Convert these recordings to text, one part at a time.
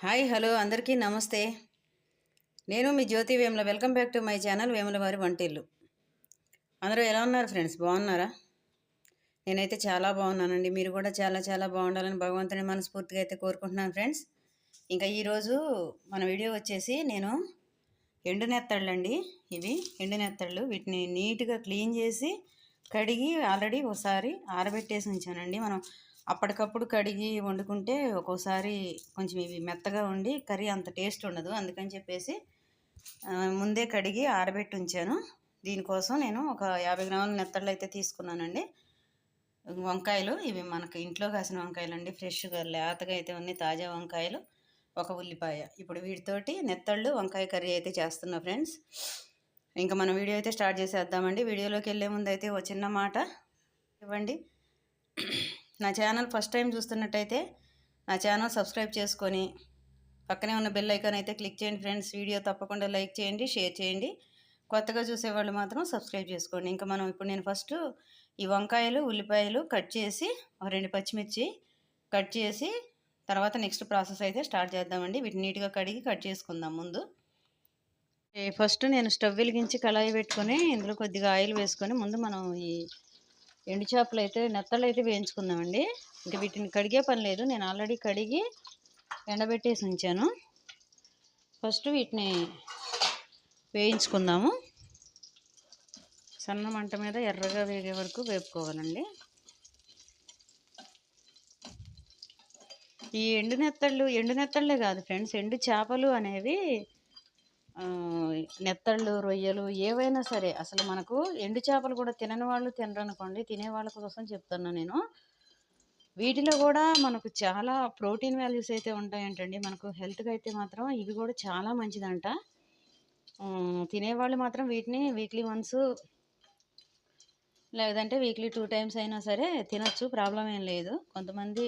Hi hello అందరికీ నమస్తే. నేను మీ Jyothi Vemula welcome back to my channel Vemula వారి వంటిల్లు. అందరూ ఎలా ఉన్నారు ఫ్రెండ్స్? బాగున్నారా? నేనైతే చాలా బాగున్నానండి. మీరు కూడా చాలా చాలా బాగుండాలని భగవంతుని మనస్ఫూర్తిగా అయితే కోరుకుంటున్నాను ఫ్రెండ్స్. ఇంకా ఈరోజు మన వీడియో వచ్చేసి నేను ఎండు నెత్తళ్ళు అండి ఇవి. ఎండు నెత్తళ్ళు. వీటిని నీట్గా క్లీన్ చేసి కడిగి ఆల్రెడీ ఒకసారి ఆరబెట్టేసి ఉంచానండి. మనం అప్పటికప్పుడు కడిగి వండుకుంటే ఒక్కోసారి కొంచెం ఇవి మెత్తగా ఉండి కర్రీ అంత టేస్ట్ ఉండదు. అందుకని చెప్పేసి ముందే కడిగి ఆరబెట్టి ఉంచాను. దీనికోసం నేను ఒక యాభై గ్రాముల నెత్తళ్ళు అయితే తీసుకున్నానండి. వంకాయలు ఇవి మనకు ఇంట్లో కాసిన వంకాయలు అండి ఫ్రెష్గా లేతగా అయితే ఉన్నాయి తాజా వంకాయలు. ఒక ఉల్లిపాయ. ఇప్పుడు వీటితోటి నెత్తళ్ళు వంకాయ కర్రీ అయితే చేస్తున్నా ఫ్రెండ్స్. ఇంకా మనం వీడియో అయితే స్టార్ట్ చేసేద్దామండి. వీడియోలోకి వెళ్ళే ముందు అయితే ఓ చిన్న మాట ఇవ్వండి నా ఛానల్ ఫస్ట్ టైం చూస్తున్నట్టయితే నా ఛానల్ సబ్స్క్రైబ్ చేసుకొని పక్కనే ఉన్న బెల్ ఐకాన్ అయితే క్లిక్ చేయండి ఫ్రెండ్స్. వీడియో తప్పకుండా లైక్ చేయండి షేర్ చేయండి. కొత్తగా చూసేవాళ్ళు మాత్రం సబ్స్క్రైబ్ చేసుకోండి. ఇంకా మనం ఇప్పుడు నేను ఫస్ట్ ఈ వంకాయలు ఉల్లిపాయలు కట్ చేసి రెండు పచ్చిమిర్చి కట్ చేసి తర్వాత నెక్స్ట్ ప్రాసెస్ అయితే స్టార్ట్ చేద్దామండి. వీటిని నీట్గా కడిగి కట్ చేసుకుందాం ముందు. ఫస్ట్ నేను స్టవ్ వెలిగించి కళాయి పెట్టుకొని ఇందులో కొద్దిగా ఆయిల్ వేసుకొని ముందు మనం ఈ ఎండు చేపలు అయితే నెత్తళ్ళు అయితే వేయించుకుందామండి. ఇంకా వీటిని కడిగే పని లేదు. నేను ఆల్రెడీ కడిగి ఎండబెట్టేసి ఉంచాను. ఫస్ట్ వీటిని వేయించుకుందాము. సన్న మంట మీద ఎర్రగా వేగే వరకు వేపుకోవాలండి. ఈ ఎండు నెత్తళ్ళు ఎండు నెత్తళ్ళే కాదు ఫ్రెండ్స్ ఎండు చేపలు అనేవి నెత్తళ్ళు రొయ్యలు ఏవైనా సరే అసలు మనకు ఎండు చేపలు కూడా తినని వాళ్ళు తినరనుకోండి తినే వాళ్ళ కోసం చెప్తున్నా నేను. వీటిలో కూడా మనకు చాలా ప్రోటీన్ వాల్యూస్ అయితే ఉంటాయంటండి. మనకు హెల్త్కి అయితే మాత్రం ఇవి కూడా చాలా మంచిదంట. తినేవాళ్ళు మాత్రం వీటిని వీక్లీ వన్స్ లేదంటే వీక్లీ టూ టైమ్స్ అయినా సరే తినచ్చు ప్రాబ్లం ఏం లేదు. కొంతమంది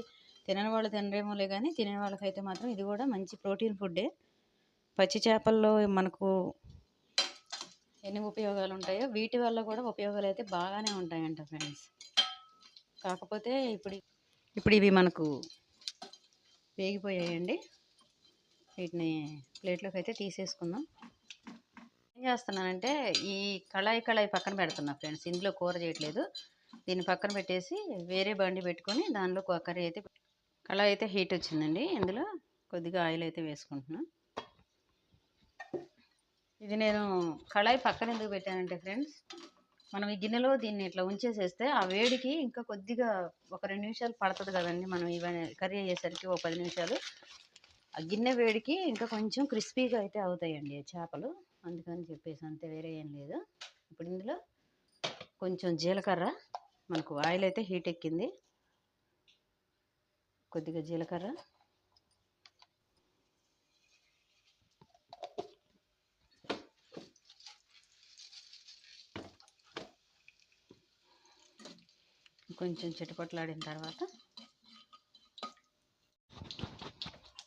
తినని వాళ్ళు తినరేమోలే కానీ తినే వాళ్ళకైతే మాత్రం ఇది కూడా మంచి ప్రోటీన్ ఫుడ్డే. పచ్చి చేపల్లో మనకు ఎన్ని ఉపయోగాలు ఉంటాయో వీటి వల్ల కూడా ఉపయోగాలు అయితే బాగానే ఉంటాయంట ఫ్రెండ్స్. కాకపోతే ఇప్పుడు ఇప్పుడు ఇవి మనకు వేగిపోయాయండి. వీటిని ప్లేట్లోకి అయితే తీసేసుకుందాం. ఏం చేస్తున్నానంటే ఈ కళాయి కళాయి పక్కన పెడుతున్నా ఫ్రెండ్స్. ఇందులో కూర చేయట్లేదు. దీన్ని పక్కన పెట్టేసి వేరే బండి పెట్టుకొని దానిలో కర్రీ అయితే కళాయి అయితే హీట్ వచ్చిందండి. ఇందులో కొద్దిగా ఆయిల్ అయితే వేసుకుంటున్నాను ఇది నేను కళాయి పక్కన ఎందుకు పెట్టానంటే ఫ్రెండ్స్ మనం ఈ గిన్నెలో దీన్ని ఇట్లా ఉంచేసేస్తే ఆ వేడికి ఇంకా కొద్దిగా ఒక రెండు నిమిషాలు పడుతుంది కదండి మనం ఇవన్నీ కర్రీ అయ్యేసరికి ఒక పది నిమిషాలు. ఆ గిన్నె వేడికి ఇంకా కొంచెం క్రిస్పీగా అయితే అవుతాయండి చేపలు. అందుకని చెప్పేసి అంతే వేరే ఏం లేదు. ఇప్పుడు ఇందులో కొంచెం జీలకర్ర మనకు ఆయిల్ అయితే హీట్ ఎక్కింది. కొద్దిగా జీలకర్ర కొంచెం చిటపట్లాడిన తర్వాత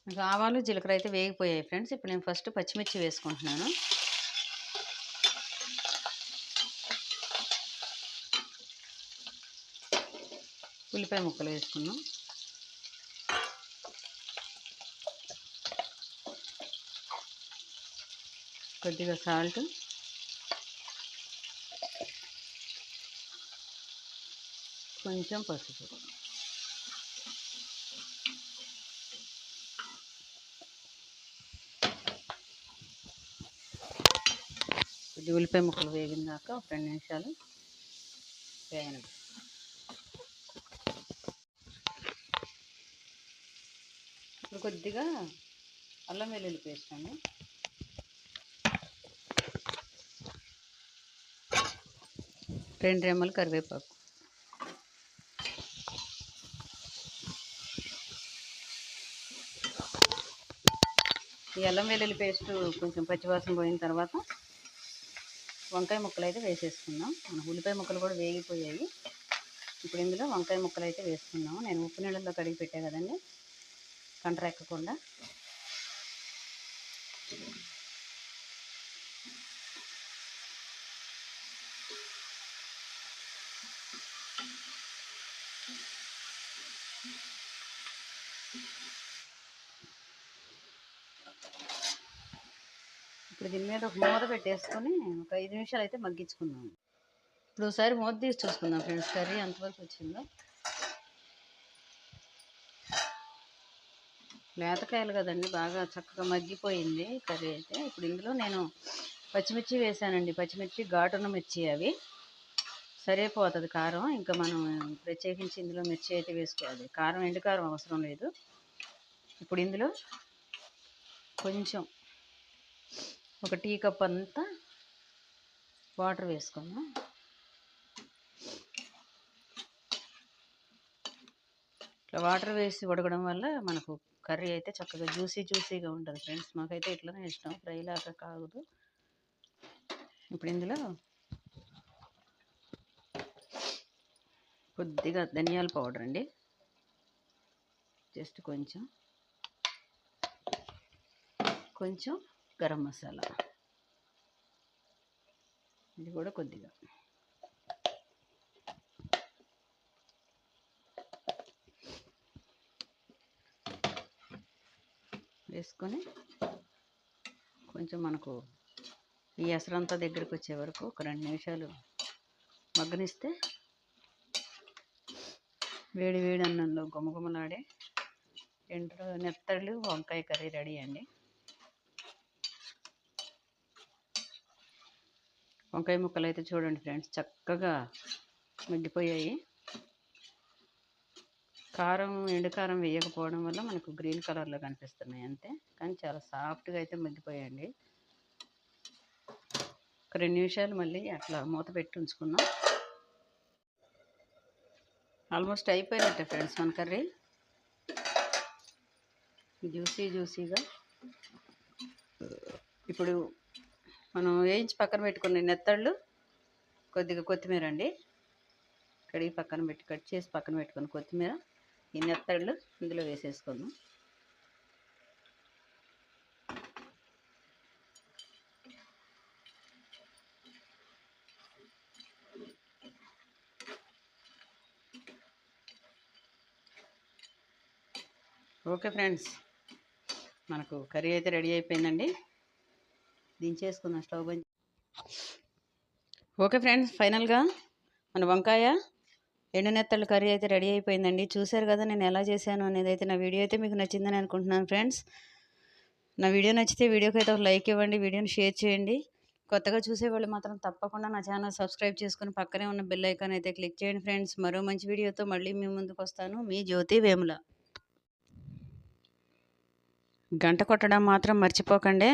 ఇంకా ఆవాలు జీలకర్ర అయితే వేగిపోయాయి ఫ్రెండ్స్. ఇప్పుడు నేను ఫస్ట్ పచ్చిమిర్చి వేసుకుంటున్నాను. ఉల్లిపాయ ముక్కలు వేసుకున్నాం. కొద్దిగా సాల్ట్. కొంచెం పసుపు. ఇది ఉల్లిపాయ ముక్కలు వేగిన దాకా ఒక రెండు నిమిషాలు వేయను ఇప్పుడు కొద్దిగా అల్లం వెల్లుల్లి పేస్ట్ అండి. రెండు రెమ్మలు కరివేపాకు. ఈ అల్లం వెల్లుల్లి పేస్ట్ కొంచెం పచ్చివాసన పోయిన తర్వాత వంకాయ ముక్కలు అయితే వేసేసుకుందాం. మన ఉల్లిపాయ ముక్కలు కూడా వేగిపోయాయి. ఇప్పుడు ఇందులో వంకాయ ముక్కలు అయితే వేసుకున్నాము నేను ఉప్పు నీళ్ళల్లో కడిగి పెట్టా కదండి. కంటరెక్కకుండా ఇప్పుడు దీని మీద ఒక మూత పెట్టేసుకొని ఒక ఐదు నిమిషాలు అయితే మగ్గించుకుందాం. ఇప్పుడు ఒకసారి మూత తీసి చూసుకుందాం ఫ్రెండ్స్ కర్రీ ఎంతవరకు వచ్చిందో. లేతకాయలు కదండి బాగా చక్కగా మగ్గిపోయింది కర్రీ అయితే. ఇప్పుడు ఇందులో నేను పచ్చిమిర్చి వేసానండి పచ్చిమిర్చి ఘాటున్న మిర్చి అవి. సరిపోతుంది కారం ఇంకా మనం ప్రత్యేకించి ఇందులో మిర్చి అయితే వేసుకోవాలి. కారం ఎండు కారం అవసరం లేదు. ఇప్పుడు ఇందులో కొంచెం ఒక టీ కప్ అంతా వాటర్ వేసుకుందాం. ఇట్లా వాటర్ వేసి ఉడకడం వల్ల మనకు కర్రీ అయితే చక్కగా జ్యూసీ జ్యూసీగా ఉంటుంది ఫ్రెండ్స్. మాకైతే ఇట్లనే ఇష్టం. ఫ్రై లాగా కాదు. ఇప్పుడు ఇందులో కొద్దిగా ధనియాల పౌడర్ అండి. జస్ట్ కొంచెం. కొంచెం గరం మసాలా. ఇది కూడా కొద్దిగా. వేసుకొని కొంచెం మనకు ఈ ఎసరంతా దగ్గరికి వచ్చే వరకు ఒక రెండు నిమిషాలు మగ్గనిస్తే వేడి వేడి అన్నంలో గుమగుమలాడే ఎండు నెత్తళ్ళు వంకాయ కర్రీ రెడీ అండి. వంకాయ ముక్కలు అయితే చూడండి ఫ్రెండ్స్ చక్కగా మగ్గిపోయాయి కారం ఎండు కారం వేయకపోవడం వల్ల మనకు గ్రీన్ కలర్లో కనిపిస్తున్నాయి అంతే కానీ చాలా సాఫ్ట్గా అయితే మగ్గిపోయాయండి ఒక రెండు నిమిషాలు మళ్ళీ అట్లా మూత పెట్టి ఉంచుకున్నాం ఆల్మోస్ట్ అయిపోయినట్టే ఫ్రెండ్స్ మన కర్రీ. జ్యూసీ జ్యూసీగా. ఇప్పుడు మనం వేయించి పక్కన పెట్టుకున్న నెత్తళ్ళు కొద్దిగా కొత్తిమీర అండి. కడిగి పక్కన పెట్టి కట్ చేసి పక్కన పెట్టుకున్న కొత్తిమీర ఈ నెత్తళ్ళు ఇందులో వేసేసుకుందాం. ఓకే ఫ్రెండ్స్ మనకు కర్రీ అయితే రెడీ అయిపోయిందండి. దించేసుకుందాం స్టవ్ బంద్ ఓకే ఫ్రెండ్స్ ఫైనల్గా మన వంకాయ ఎండునెత్తలు కర్రీ అయితే రెడీ అయిపోయిందండి. చూశారు కదా నేను ఎలా చేశాను అనేది అయితే నా వీడియో అయితే మీకు నచ్చిందని అనుకుంటున్నాను ఫ్రెండ్స్. నా వీడియో నచ్చితే వీడియోకి అయితే ఒక లైక్ ఇవ్వండి వీడియోని షేర్ చేయండి. కొత్తగా చూసేవాళ్ళు మాత్రం తప్పకుండా నా ఛానల్ సబ్స్క్రైబ్ చేసుకుని పక్కనే ఉన్న బెల్ ఐకాన్ అయితే క్లిక్ చేయండి ఫ్రెండ్స్. మరో మంచి వీడియోతో మళ్ళీ మీ ముందుకు వస్తాను. మీ జ్యోతి వేముల. గంట కొట్టడం మాత్రం మర్చిపోకండి.